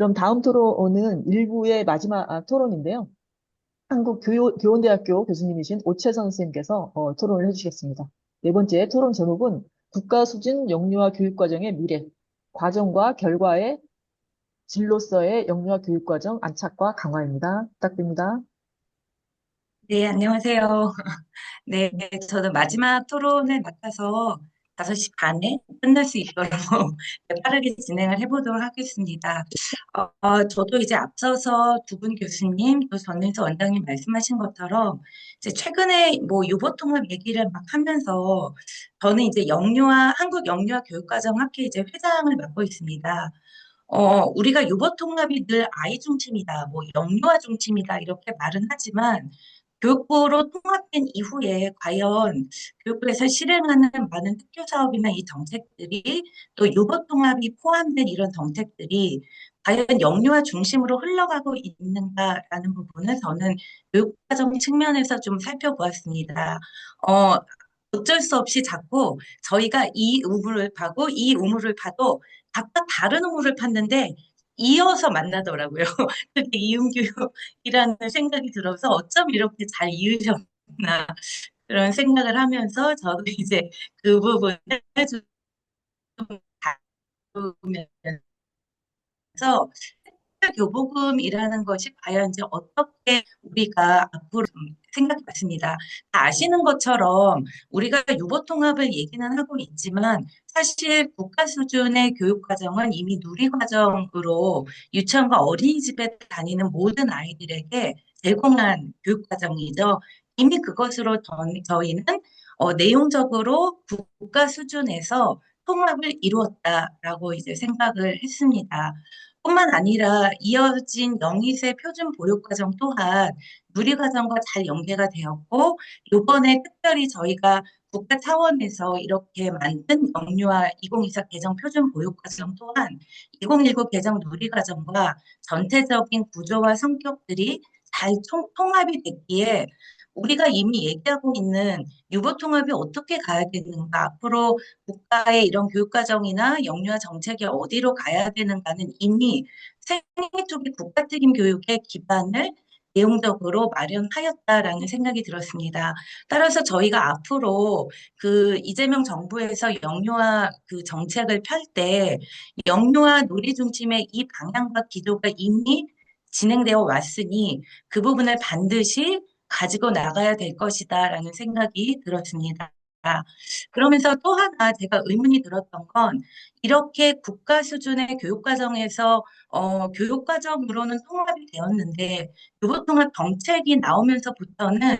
그럼 다음 토론은 일부의 마지막 아, 토론인데요. 한국교원대학교 교수님이신 오채선 선생님께서 어, 토론을 해주시겠습니다. 네 번째 토론 제목은 국가 수준 영유아 교육과정의 미래, 과정과 결과의 진로서의 영유아 교육과정 안착과 강화입니다. 부탁드립니다. 네, 안녕하세요. 네, 저는 마지막 토론을 맡아서 5시 반에 끝날 수 있도록 네, 빠르게 진행을 해보도록 하겠습니다. 어, 어, 저도 이제 앞서서 두 분 교수님, 또 전민서 원장님 말씀하신 것처럼 이제 최근에 뭐 유보통합 얘기를 막 하면서 저는 이제 영유아, 한국 영유아 교육과정 학회 이제 회장을 맡고 있습니다. 어, 우리가 유보통합이 늘 아이 중심이다, 뭐 영유아 중심이다 이렇게 말은 하지만 교육부로 통합된 이후에 과연 교육부에서 실행하는 많은 특교 사업이나 이 정책들이 또 유보 통합이 포함된 이런 정책들이 과연 영유아 중심으로 흘러가고 있는가라는 부분을 저는 교육과정 측면에서 좀 살펴보았습니다. 어, 어쩔 수 없이 자꾸 저희가 이 우물을 파고 이 우물을 파도 각각 다른 우물을 팠는데 이어서 만나더라고요. 그게 이음교육이라는 생각이 들어서 어쩜 이렇게 잘 이으셨나 그런 생각을 하면서 저도 이제 그 부분을 좀 다루면서 교복음이라는 것이 과연 이제 어떻게 우리가 앞으로 생각해 봤습니다. 다 아시는 것처럼 우리가 유보통합을 얘기는 하고 있지만 사실 국가 수준의 교육 과정은 이미 누리과정으로 유치원과 어린이집에 다니는 모든 아이들에게 제공한 교육 과정이죠. 이미 그것으로 저희는 어, 내용적으로 국가 수준에서 통합을 이루었다라고 이제 생각을 했습니다. 뿐만 아니라 이어진 영희세 표준 보육 과정 또한 누리 과정과 잘 연계가 되었고 이번에 특별히 저희가 국가 차원에서 이렇게 만든 영유아 2024 개정 표준 보육 과정 또한 2019 개정 누리 과정과 전체적인 구조와 성격들이 잘 통 합이 됐기에 우리가 이미 얘기하고 있는 유보 통합이 어떻게 가야 되는가, 앞으로 국가의 이런 교육과정이나 영유아 정책이 어디로 가야 되는가는 이미 생애 초기 국가적인 교육의 기반을 내용적으로 마련하였다라는 생각이 들었습니다. 따라서 저희가 앞으로 그 이재명 정부에서 영유아 그 정책을 펼 때 영유아 놀이 중심의 이 방향과 기조가 이미 진행되어 왔으니 그 부분을 반드시 가지고 나가야 될 것이다라는 생각이 들었습니다. 그러면서 또 하나 제가 의문이 들었던 건 이렇게 국가 수준의 교육과정에서 어, 교육과정으로는 통합이 되었는데 교육통합 정책이 나오면서부터는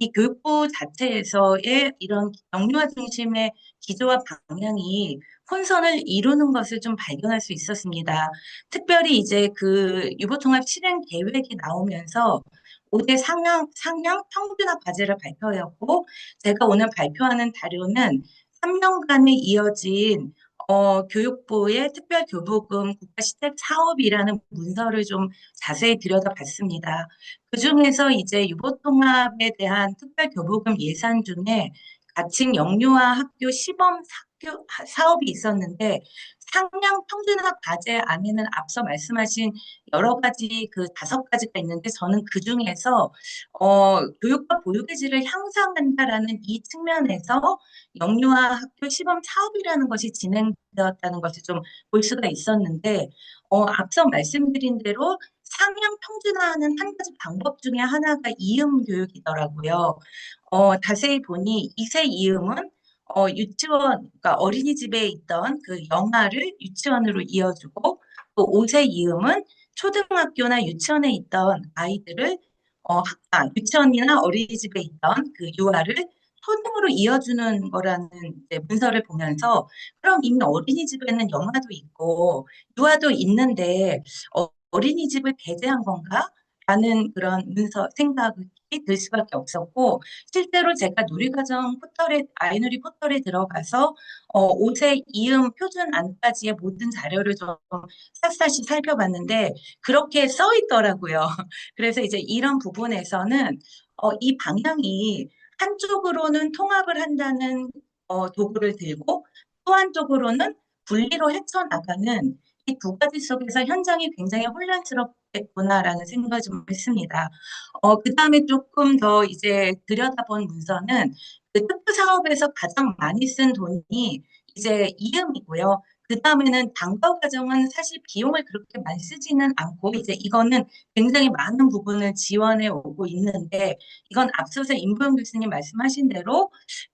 이 교육부 자체에서의 이런 영유아 중심의 기조와 방향이 혼선을 이루는 것을 좀 발견할 수 있었습니다. 특별히 이제 그 유보통합 실행 계획이 나오면서 5대 상향, 상향 평준화 과제를 발표하였고 제가 오늘 발표하는 자료는 3년간에 이어진 어, 교육부의 특별교부금 국가시책 사업이라는 문서를 좀 자세히 들여다봤습니다. 그 중에서 이제 유보통합에 대한 특별교부금 예산 중에 가칭 영유아 학교 시범 학교 사업이 있었는데 상향 평준화 과제 안에는 앞서 말씀하신 여러 가지 그 다섯 가지가 있는데 저는 그 중에서 어, 교육과 보육의 질을 향상한다라는 이 측면에서 영유아 학교 시범 사업이라는 것이 진행되었다는 것을 좀 볼 수가 있었는데 어, 앞서 말씀드린 대로 상향 평준화하는 한 가지 방법 중에 하나가 이음 교육이더라고요. 어, 자세히 보니 이세 이음은 어, 유치원, 그러니까 어린이집에 있던 그 영아를 유치원으로 이어주고 또 5세 이음은 초등학교나 유치원에 있던 아이들을 어, 아, 유치원이나 어린이집에 있던 그 유아를 초등으로 이어주는 거라는 문서를 보면서 그럼 이미 어린이집에는 영아도 있고 유아도 있는데 어, 어린이집을 배제한 건가? 라는 그런 문서 생각이 들 수밖에 없었고 실제로 제가 누리과정 포털에 아이누리 포털에 들어가서 어, 5세 이음 표준 안까지의 모든 자료를 좀 샅샅이 살펴봤는데 그렇게 써 있더라고요. 그래서 이제 이런 부분에서는 어, 이 방향이 한쪽으로는 통합을 한다는 어, 도구를 들고 또 한쪽으로는 분리로 헤쳐나가는 이 두 가지 속에서 현장이 굉장히 혼란스럽겠구나라는 생각을 좀 했습니다. 어, 그 다음에 조금 더 이제 들여다본 문서는 그 특수 사업에서 가장 많이 쓴 돈이 이제 이음이고요. 그 다음에는 방과 과정은 사실 비용을 그렇게 많이 쓰지는 않고 이제 이거는 굉장히 많은 부분을 지원해 오고 있는데 이건 앞서서 임보영 교수님 말씀하신 대로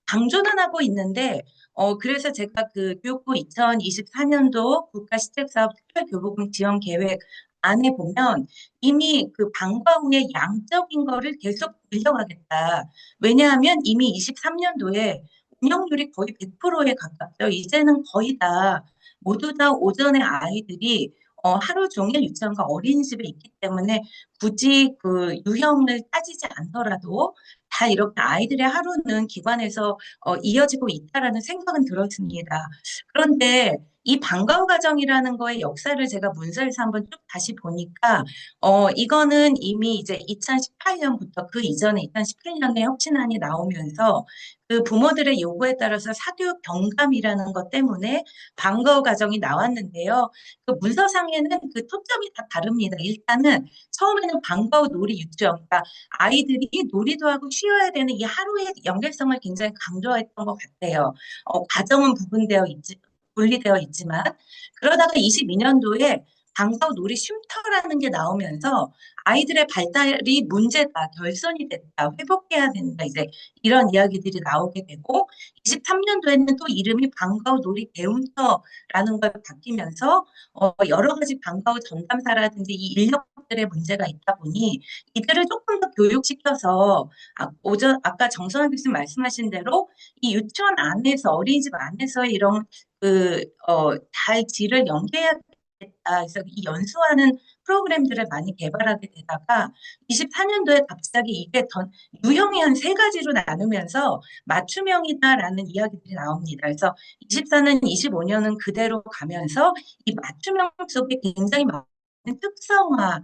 강조는 하고 있는데 어 그래서 제가 그 교육부 2024년도 국가시책사업 특별교부금 지원 계획 안에 보면 이미 그 방과 후의 양적인 거를 계속 늘려가겠다. 왜냐하면 이미 23년도에 운영률이 거의 100%에 가깝죠. 이제는 거의 다 모두 다 오전에 아이들이 어, 하루 종일 유치원과 어린이집에 있기 때문에 굳이 그 유형을 따지지 않더라도 다 이렇게 아이들의 하루는 기관에서 어, 이어지고 있다라는 생각은 들었습니다. 그런데 이 방과후 과정이라는 거의 역사를 제가 문서에서 한번 쭉 다시 보니까 어 이거는 이미 이제 2018년부터 그 이전에 2017년에 혁신안이 나오면서 그 부모들의 요구에 따라서 사교육 경감이라는 것 때문에 방과후 과정이 나왔는데요. 그 문서상에는 그 토점이 다 다릅니다. 일단은 처음에는 방과후 놀이 유치원, 그러니까 아이들이 놀이도 하고 쉬어야 되는 이 하루의 연결성을 굉장히 강조했던 것 같아요. 어, 과정은 부분되어 있지, 분리되어 있지만 그러다가 22년도에 방과후 놀이 쉼터라는 게 나오면서 아이들의 발달이 문제다, 결손이 됐다, 회복해야 된다, 이제 이런 이야기들이 나오게 되고 23년도에는 또 이름이 방과후 놀이 대움터라는 걸 바뀌면서 어, 여러 가지 방과후 전담사라든지 이 인력들의 문제가 있다 보니 이들을 조금 더 교육시켜서 아, 오전 아까 정선아 교수님 말씀하신 대로 이 유치원 안에서 어린이집 안에서 이런 그, 어, 달 질을 연계해야겠다. 그래서 이 연수하는 프로그램들을 많이 개발하게 되다가 24년도에 갑자기 이게 던, 유형이 한 세 가지로 나누면서 맞춤형이다라는 이야기들이 나옵니다. 그래서 24년, 25년은 그대로 가면서 이 맞춤형 속에 굉장히 많은 특성화가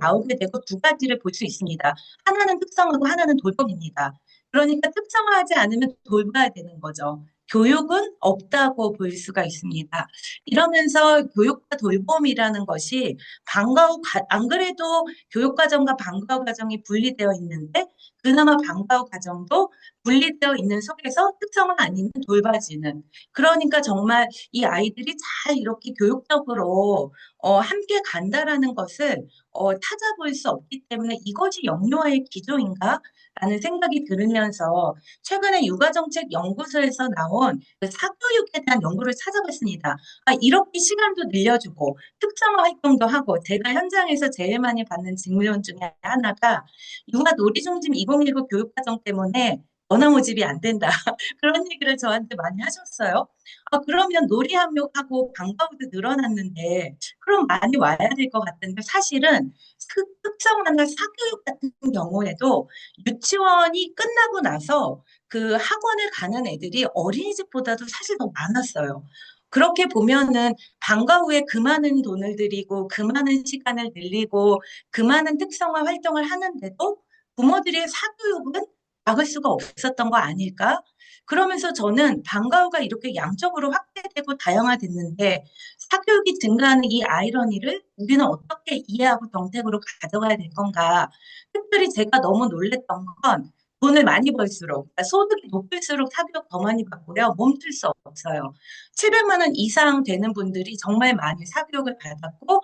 나오게 되고 두 가지를 볼 수 있습니다. 하나는 특성화고 하나는 돌봄입니다. 그러니까 특성화하지 않으면 돌봐야 되는 거죠. 교육은 없다고 볼 수가 있습니다. 이러면서 교육과 돌봄이라는 것이 방과 후, 안 그래도 교육과정과 방과 후 과정이 분리되어 있는데 그나마 방과 후 과정도 분리되어 있는 속에서 특성은 아닌 돌봐지는 그러니까 정말 이 아이들이 잘 이렇게 교육적으로 어, 함께 간다라는 것을 어, 찾아볼 수 없기 때문에 이것이 영유아의 기조인가? 라는 생각이 들으면서 최근에 육아정책연구소에서 나온 그 사교육에 대한 연구를 찾아봤습니다. 아, 이렇게 시간도 늘려주고 특성화 활동도 하고 제가 현장에서 제일 많이 받는 질문 중에 하나가 육아 놀이 중심 2019 교육과정 때문에 전화 모집이 안 된다. 그런 얘기를 저한테 많이 하셨어요. 아, 그러면 놀이학교하고 방과후도 늘어났는데, 그럼 많이 와야 될 것 같은데, 사실은 그 특성화나 사교육 같은 경우에도 유치원이 끝나고 나서 그 학원을 가는 애들이 어린이집보다도 사실 더 많았어요. 그렇게 보면은 방과 후에 그 많은 돈을 들이고 그 많은 시간을 늘리고 그 많은 특성화 활동을 하는데도 부모들의 사교육은 막을 수가 없었던 거 아닐까? 그러면서 저는 방과 후가 이렇게 양적으로 확대되고 다양화됐는데 사교육이 증가하는 이 아이러니를 우리는 어떻게 이해하고 정책으로 가져가야 될 건가? 특별히 제가 너무 놀랬던 건 돈을 많이 벌수록 그러니까 소득이 높을수록 사교육 더 많이 받고요. 멈출 수 없어요. 700만 원 이상 되는 분들이 정말 많이 사교육을 받았고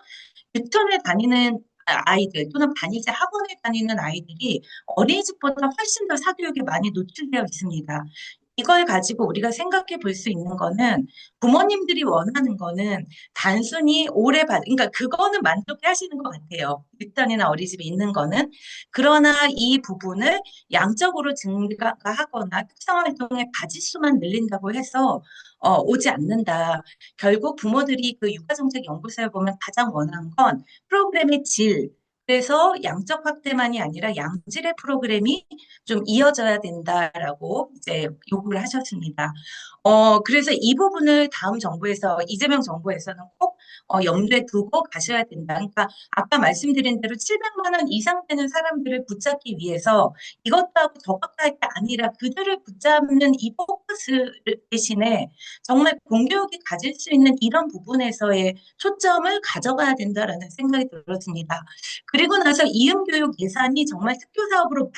유치원에 다니는 아이들 또는 반이제 학원에 다니는 아이들이 어린이집보다 훨씬 더 사교육에 많이 노출되어 있습니다. 이걸 가지고 우리가 생각해 볼 수 있는 거는 부모님들이 원하는 거는 단순히 오래 받, 그러니까 그거는 만족해 하시는 것 같아요. 유치원이나 어린이집에 있는 거는. 그러나 이 부분을 양적으로 증가하거나 특성활동의 가지수만 늘린다고 해서 어, 오지 않는다. 결국 부모들이 그 육아정책 연구소에 보면 가장 원하는 건 프로그램의 질, 그래서 양적 확대만이 아니라 양질의 프로그램이 좀 이어져야 된다라고 이제 요구를 하셨습니다. 어, 그래서 이 부분을 다음 정부에서, 이재명 정부에서는 꼭 어, 염두에 두고 가셔야 된다. 그러니까 아까 말씀드린 대로 700만 원 이상 되는 사람들을 붙잡기 위해서 이것도 하고 저것도 할 게 아니라 그들을 붙잡는 이 포커스 대신에 정말 공교육이 가질 수 있는 이런 부분에서의 초점을 가져가야 된다라는 생각이 들었습니다. 그리고 나서 이음교육 예산이 정말 특교 사업으로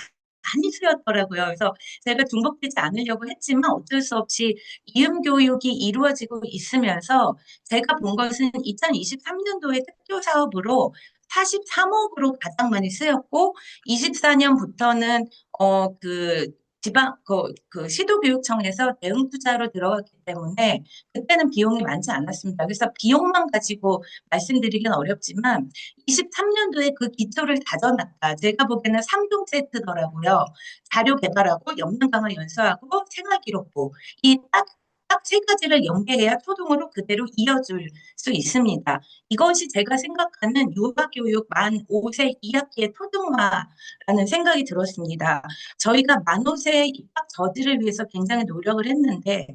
많이 쓰였더라고요. 그래서 제가 중복되지 않으려고 했지만 어쩔 수 없이 이음 교육이 이루어지고 있으면서 제가 본 것은 2023년도에 특교 사업으로 43억으로 가장 많이 쓰였고 24년부터는 어그 지방 그, 그 시도교육청에서 대응 투자로 들어갔기 때문에 그때는 비용이 많지 않았습니다. 그래서 비용만 가지고 말씀드리기는 어렵지만 23년도에 그 기초를 다져놨다. 제가 보기에는 3종 세트더라고요. 자료 개발하고 역량 강화 연수하고 생활기록부 이 딱 딱 세 가지를 연계해야 초등으로 그대로 이어줄 수 있습니다. 이것이 제가 생각하는 유아교육 만 5세 2학기의 초등화라는 생각이 들었습니다. 저희가 만 5세 입학 저지를 위해서 굉장히 노력을 했는데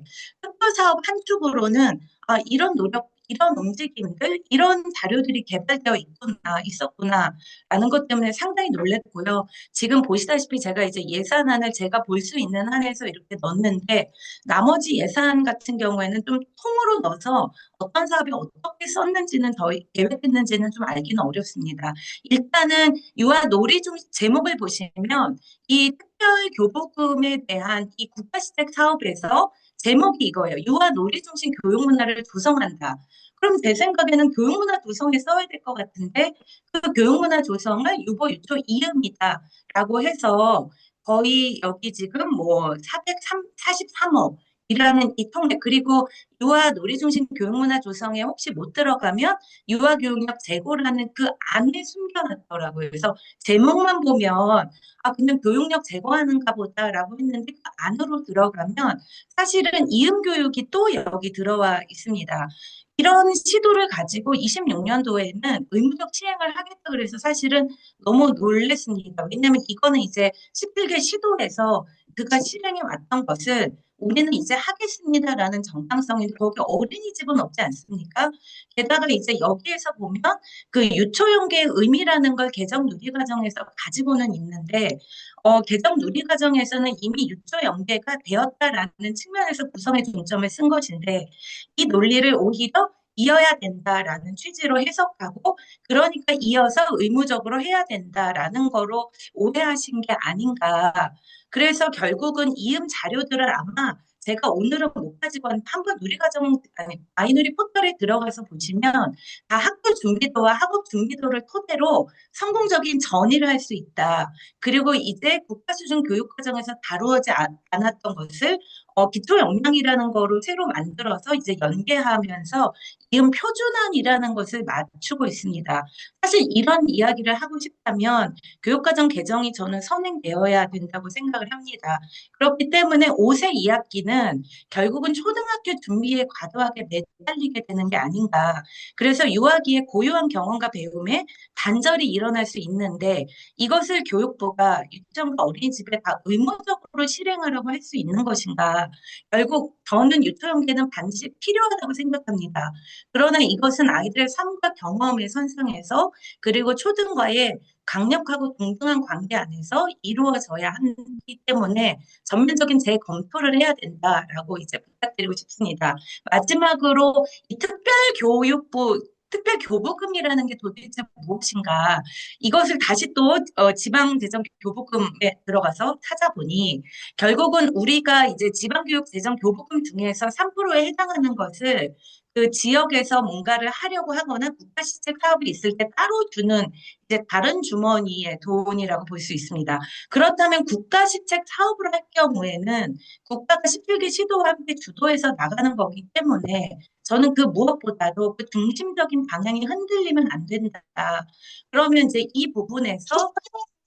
특별 사업 한쪽으로는 아, 이런 노력 이런 움직임들, 이런 자료들이 개발되어 있구나, 있었구나라는 것 때문에 상당히 놀랬고요. 지금 보시다시피 제가 이제 예산안을 제가 볼 수 있는 한에서 이렇게 넣는데 나머지 예산 같은 경우에는 좀 통으로 넣어서 어떤 사업이 어떻게 썼는지는 더 계획했는지는 좀 알기는 어렵습니다. 일단은 유아 놀이 중 제목을 보시면 이 특별 교보금에 대한 이 국가시책 사업에서 제목이 이거예요. 유아 놀이 중심 교육 문화를 조성한다. 그럼 제 생각에는 교육 문화 조성에 써야 될 것 같은데 그 교육 문화 조성을 유보 유초 이음이다라고 해서 거의 여기 지금 뭐 443억 이라는 이 통계 그리고 유아 놀이 중심 교육 문화 조성에 혹시 못 들어가면 유아 교육력 제고라는 그 안에 숨겨놨더라고요. 그래서 제목만 보면 아 근데 교육력 제고하는가 보다라고 했는데 그 안으로 들어가면 사실은 이음 교육이 또 여기 들어와 있습니다. 이런 시도를 가지고 26년도에는 의무적 시행을 하겠다 그래서 사실은 너무 놀랬습니다. 왜냐하면 이거는 이제 17개 시도에서 그가 실행해 왔던 것을 우리는 이제 하겠습니다라는 정당성인데 거기 어린이집은 없지 않습니까? 게다가 이제 여기에서 보면 그 유초연계의 의미라는 걸 개정 누리 과정에서 가지고는 있는데 어, 개정 누리 과정에서는 이미 유초연계가 되었다라는 측면에서 구성의 중점을 쓴 것인데 이 논리를 오히려 이어야 된다라는 취지로 해석하고 그러니까 이어서 의무적으로 해야 된다라는 거로 오해하신 게 아닌가 그래서 결국은 이음 자료들을 아마 제가 오늘은 못 가지고 한번 누리과정 아니 아이누리 포털에 들어가서 보시면 다 학교 준비도와 학업 준비도를 토대로 성공적인 전이를 할 수 있다. 그리고 이제 국가 수준 교육 과정에서 다루어지 않았던 것을 어, 기초 역량이라는 거로 새로 만들어서 이제 연계하면서 이음 표준안이라는 것을 맞추고 있습니다. 사실 이런 이야기를 하고 싶다면 교육과정 개정이 저는 선행되어야 된다고 생각을 합니다. 그렇기 때문에 5세 2학기는 결국은 초등학교 준비에 과도하게 매달리게 되는 게 아닌가. 그래서 유아기의 고유한 경험과 배움에 단절이 일어날 수 있는데 이것을 교육부가 유치원과 어린이집에 다 의무적으로 실행하려고 할 수 있는 것인가. 결국 저는 유초연계는 반드시 필요하다고 생각합니다. 그러나 이것은 아이들의 삶과 경험의 선상에서 그리고 초등과의 강력하고 동등한 관계 안에서 이루어져야 하기 때문에 전면적인 재검토를 해야 된다라고 이제 부탁드리고 싶습니다. 마지막으로 이 특별교육부 특별교부금이라는 게 도대체 무엇인가? 이것을 다시 또 어, 지방재정교부금에 들어가서 찾아보니 결국은 우리가 이제 지방교육재정교부금 중에서 3%에 해당하는 것을 그 지역에서 뭔가를 하려고 하거나 국가 시책 사업이 있을 때 따로 주는 이제 다른 주머니의 돈이라고 볼 수 있습니다. 그렇다면 국가 시책 사업을 할 경우에는 국가가 17개 시도와 함께 주도해서 나가는 거기 때문에 저는 그 무엇보다도 그 중심적인 방향이 흔들리면 안 된다. 그러면 이제 이 부분에서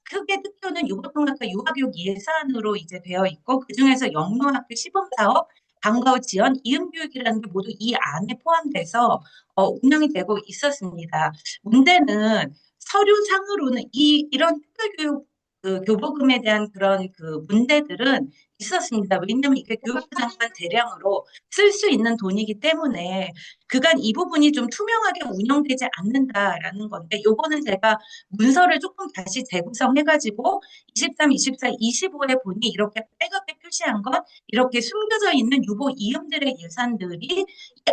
크게 특효는 유보통합과 유아교육 예산으로 이제 되어 있고 그중에서 영로학교 시범사업 방과 후 지원, 이음교육이라는 게 모두 이 안에 포함돼서 어, 운영이 되고 있었습니다. 문제는 서류상으로는 이 이런 특별교육 그 교부금에 대한 그런 그 문제들은 있었습니다. 왜냐하면 이게 교육부 장관 대량으로 쓸 수 있는 돈이기 때문에 그간 이 부분이 좀 투명하게 운영되지 않는다라는 건데 요거는 제가 문서를 조금 다시 재구성해가지고 23, 24, 25에 보니 이렇게 빨갛게 표시한 건 이렇게 숨겨져 있는 유보 이음들의 예산들이 이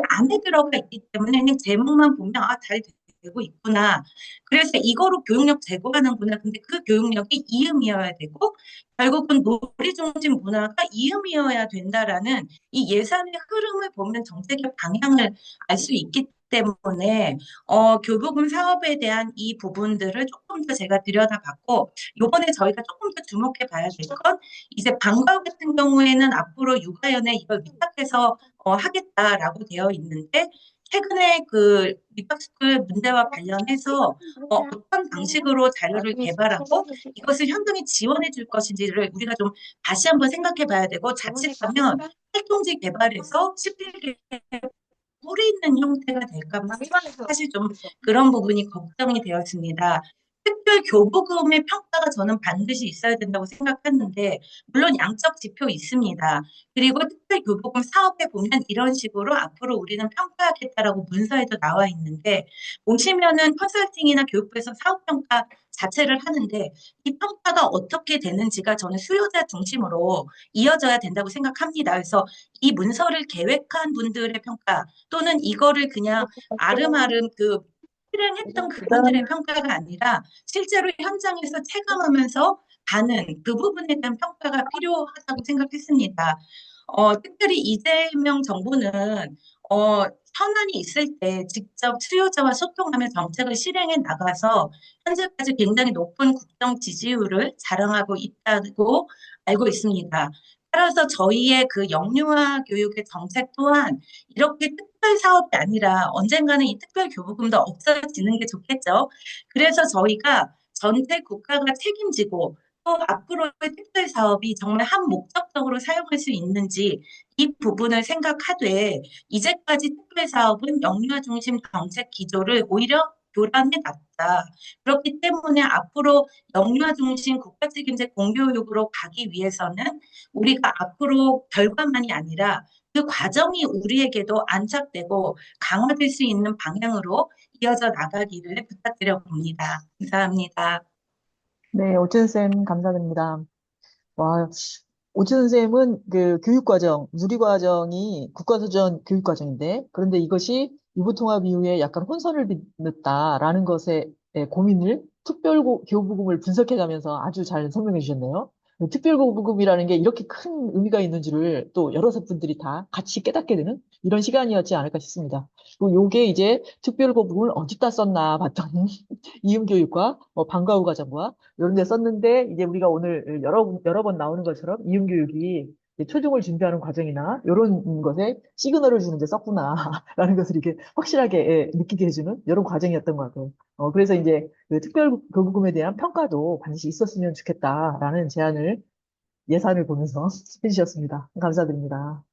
안에 들어가 있기 때문에 제목만 보면 아, 잘 되고 있구나. 그래서 이거로 교육력 제고하는구나. 근데 그 교육력이 이음이어야 되고 결국은 놀이 중심 문화가 이음이어야 된다라는 이 예산의 흐름을 보면 정책의 방향을 알 수 있기 때문에 어, 교부금 사업에 대한 이 부분들을 조금 더 제가 들여다봤고 요번에 저희가 조금 더 주목해 봐야 될 건 이제 방과 후 같은 경우에는 앞으로 육아연에 이걸 위탁해서 어, 하겠다라고 되어 있는데 최근에 그 위탁스쿨 문제와 관련해서 어, 어떤 방식으로 자료를 개발하고 이것을 현장에 지원해 줄 것인지를 우리가 좀 다시 한번 생각해 봐야 되고 자칫하면 활동지 개발에서 11개 뿌리 있는 형태가 될까 봐 사실 좀 그런 부분이 걱정이 되었습니다. 특별 교부금의 평가가 저는 반드시 있어야 된다고 생각하는데 물론 양적 지표 있습니다. 그리고 특별 교부금 사업에 보면 이런 식으로 앞으로 우리는 평가하겠다라고 문서에도 나와 있는데 보시면은 컨설팅이나 교육부에서 사업 평가 자체를 하는데 이 평가가 어떻게 되는지가 저는 수요자 중심으로 이어져야 된다고 생각합니다. 그래서 이 문서를 계획한 분들의 평가 또는 이거를 그냥 아름아름 그 실행했던 그분들의 평가가 아니라 실제로 현장에서 체감하면서 가는 그 부분에 대한 평가가 필요하다고 생각했습니다. 어, 특별히 이재명 정부는 어, 현안이 있을 때 직접 수요자와 소통하며 정책을 실행해 나가서 현재까지 굉장히 높은 국정 지지율을 자랑하고 있다고 알고 있습니다. 따라서 저희의 그 영유아 교육의 정책 또한 이렇게 특별 사업이 아니라 언젠가는 이 특별 교부금도 없어지는 게 좋겠죠. 그래서 저희가 전체 국가가 책임지고 또 앞으로의 특별 사업이 정말 한 목적적으로 사용할 수 있는지 이 부분을 생각하되 이제까지 특별 사업은 영유아 중심 정책 기조를 오히려 교란해 놨다. 그렇기 때문에 앞으로 영유아 중심 국가 책임제 공교육으로 가기 위해서는 우리가 앞으로 결과만이 아니라 그 과정이 우리에게도 안착되고 강화될 수 있는 방향으로 이어져 나가기를 부탁드려 봅니다. 감사합니다. 네, 오춘 쌤 감사드립니다. 와, 오춘 쌤은 그 교육과정, 누리과정이 국가수전 교육과정인데, 그런데 이것이 유보통합 이후에 약간 혼선을 빚는다라는 것에 예, 고민을 특별교부금을 분석해가면서 아주 잘 설명해 주셨네요. 특별교부금이라는 게 이렇게 큰 의미가 있는지를 또 여러 분들이 다 같이 깨닫게 되는 이런 시간이었지 않을까 싶습니다. 요게 이제 특별교부금을 어디다 썼나 봤더니 이음교육과 뭐 방과 후 과정과 이런 데 썼는데 이제 우리가 오늘 여러, 여러 번 나오는 것처럼 이음교육이 초중을 준비하는 과정이나 이런 것에 시그널을 주는 데 썼구나라는 것을 이렇게 확실하게 예, 느끼게 해주는 이런 과정이었던 것 같아요. 어, 그래서 이제 그 특별교부금에 대한 평가도 반드시 있었으면 좋겠다라는 제안을 예산을 보면서 해주셨습니다. 감사드립니다.